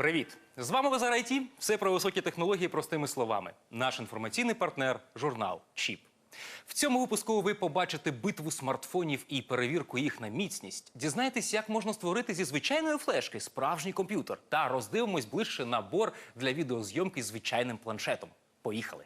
Привіт! З вами Базар IT. Все про високі технології простими словами. Наш інформаційний партнер журнал Чіп. В цьому випуску ви побачите битву смартфонів і перевірку їх на міцність. Дізнайтесь, як можна створити зі звичайної флешки справжній комп'ютер та роздивимось ближче набор для відеозйомки з звичайним планшетом. Поїхали!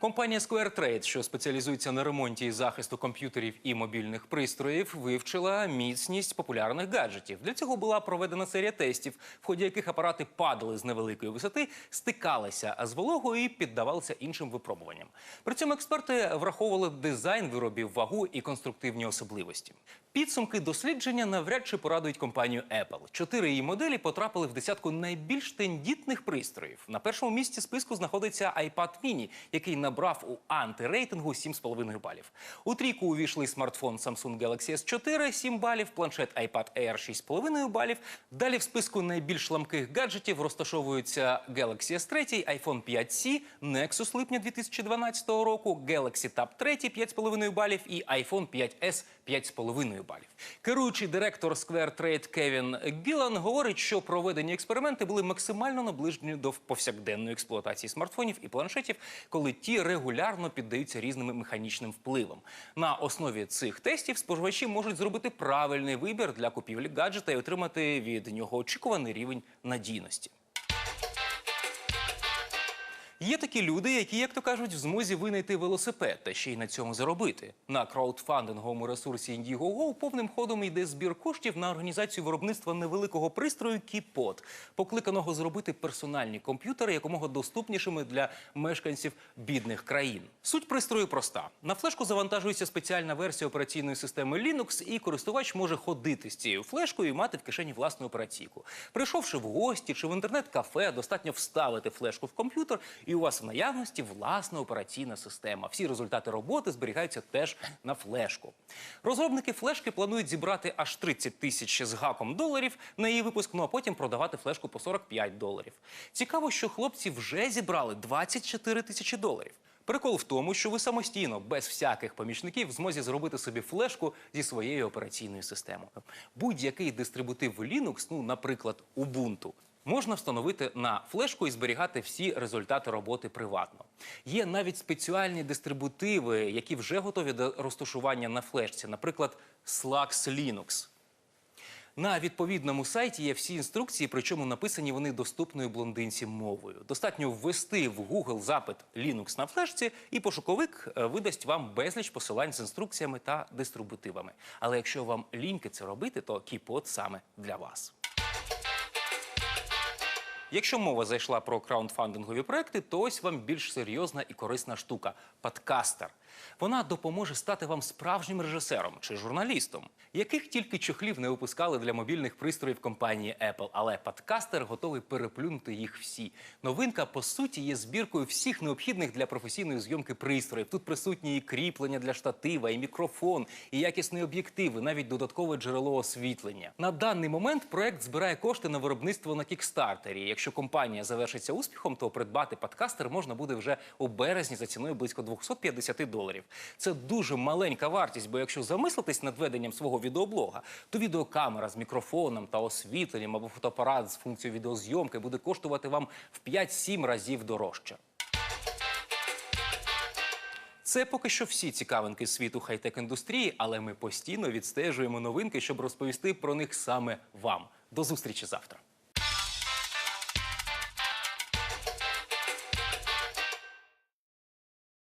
Компанія SquareTrade, що спеціалізується на ремонті і захисту комп'ютерів і мобільних пристроїв, вивчила міцність популярних гаджетів. Для цього була проведена серія тестів, в ході яких апарати падали з невеликої висоти, стикалися з вологою і піддавалися іншим випробуванням. При цьому експерти враховували дизайн виробів, вагу і конструктивні особливості. Підсумки дослідження навряд чи порадують компанію Apple. Чотири її моделі потрапили в десятку найбільш тендітних пристроїв. На першому місці списку знаходиться iPad mini, який набрав у антирейтингу 7,5 балів. У трійку увійшли смартфон Samsung Galaxy S4 – 7 балів, планшет iPad Air 6,5 балів. Далі в списку найбільш ламких гаджетів розташовуються Galaxy S3, iPhone 5C, Nexus липня 2012 року, Galaxy Tab 3 5,5 балів і iPhone 5S 5,5 балів. Керуючий директор Square Trade Кевін Гілан говорить, що проведені експерименти були максимально наближені до повсякденної експлуатації смартфонів і планшетів, коли ті регулярно піддаються різним механічним впливам. На основі цих тестів споживачі можуть зробити правильний вибір для купівлі гаджета і отримати від нього очікуваний рівень надійності. Є такі люди, які, як то кажуть, в змозі винайти велосипед та ще й на цьому заробити. На краудфандинговому ресурсі Indiegogo повним ходом йде збір коштів на організацію виробництва невеликого пристрою Кіпот, покликаного зробити персональні комп'ютери якомога доступнішими для мешканців бідних країн. Суть пристрою проста: на флешку завантажується спеціальна версія операційної системи Linux, і користувач може ходити з цією флешкою і мати в кишені власну операційку. Прийшовши в гості чи в інтернет-кафе, достатньо вставити флешку в комп'ютер, і у вас в наявності власна операційна система. Всі результати роботи зберігаються теж на флешку. Розробники флешки планують зібрати аж 30 тисяч з гаком доларів на її випуск, ну а потім продавати флешку по 45 доларів. Цікаво, що хлопці вже зібрали 24 тисячі доларів. Прикол в тому, що ви самостійно, без всяких помічників, змозі зробити собі флешку зі своєю операційною системою. Будь-який дистрибутив Linux, ну, наприклад, Ubuntu, можна встановити на флешку і зберігати всі результати роботи приватно. Є навіть спеціальні дистрибутиви, які вже готові до розташування на флешці, наприклад, Slux Linux. На відповідному сайті є всі інструкції, причому написані вони доступною блондинці мовою. Достатньо ввести в Google запит Linux на флешці, і пошуковик е, видасть вам безліч посилань з інструкціями та дистрибутивами. Але якщо вам ліньки це робити, то кіпот саме для вас. Якщо мова зайшла про краундфандингові проекти, то ось вам більш серйозна і корисна штука подкастер. Вона допоможе стати вам справжнім режисером чи журналістом, яких тільки чохлів не випускали для мобільних пристроїв компанії Apple. Але подкастер готовий переплюнути їх всі. Новинка по суті є збіркою всіх необхідних для професійної зйомки пристроїв. Тут присутні і кріплення для штатива, і мікрофон, і якісний об'єктив, навіть додаткове джерело освітлення. На даний момент проект збирає кошти на виробництво на кікстартері. Якщо компанія завершиться успіхом, то придбати подкастер можна буде вже у березні за ціною близько 250 доларів. Це дуже маленька вартість, бо якщо замислитись над веденням свого відеоблога, то відеокамера з мікрофоном та освітленням або фотоапарат з функцією відеозйомки буде коштувати вам в 5-7 разів дорожче. Це поки що всі цікавинки світу хай-тек індустрії, але ми постійно відстежуємо новинки, щоб розповісти про них саме вам. До зустрічі завтра.